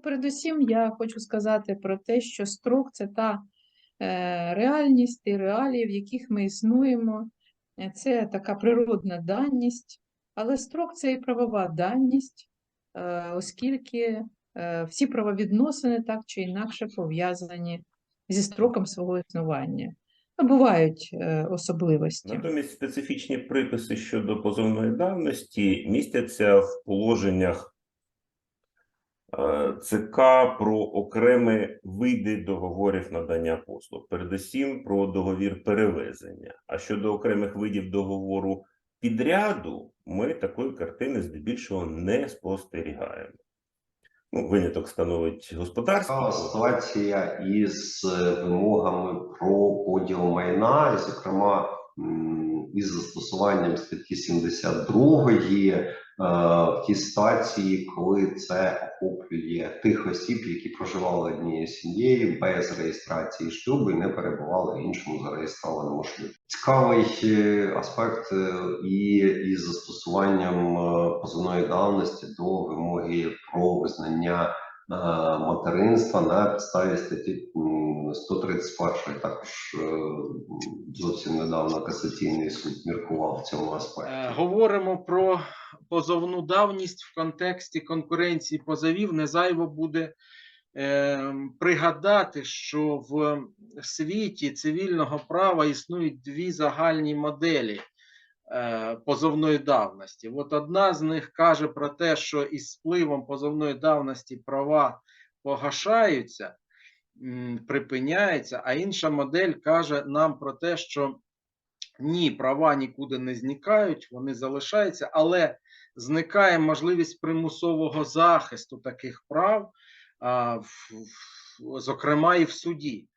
передусім, я хочу сказати про те, що строк це та е, реальність і реалії, в яких ми існуємо. Е, Це така природна даність, але строк це і правова даність, е, оскільки всі правовідносини так чи інакше пов'язані зі строком свого існування. Ну, Бувають особливості. Натомість специфічні приписи щодо позовної давності містяться в положеннях ЦК про окремі види договорів надання послуг, передусім про договір перевезення. А щодо окремих видів договору підряду, ми такої картини здебільшого не спостерігаємо. Ну, виняток становить договір. ситуація із е, вимогами про поділ майна, зокрема, із застосуванням статті 72 е, в тій ситуації, коли це охоплює тих осіб, які проживали однією сім'єю без реєстрації шлюбу і не перебували іншому зареєстрованому шлюбі. Цікавий е, аспект е, і із застосуванням позивної давності до вимоги про визнання е, материнства на підставі статті м, 131. Також е, зовсім недавно касаційний суд міркував в цьому аспекті. Е, Говоримо про позовну давність в контексті конкуренції позовів. Не зайво буде е, пригадати, що в світі цивільного права існують дві загальні моделі е, позовної давності. От одна з них каже про те, що із спливом позовної давності права погашаються, припиняються, а інша модель каже нам про те, що ні, права нікуди не зникають, вони залишаються, але зникає можливість примусового захисту таких прав, зокрема і в суді.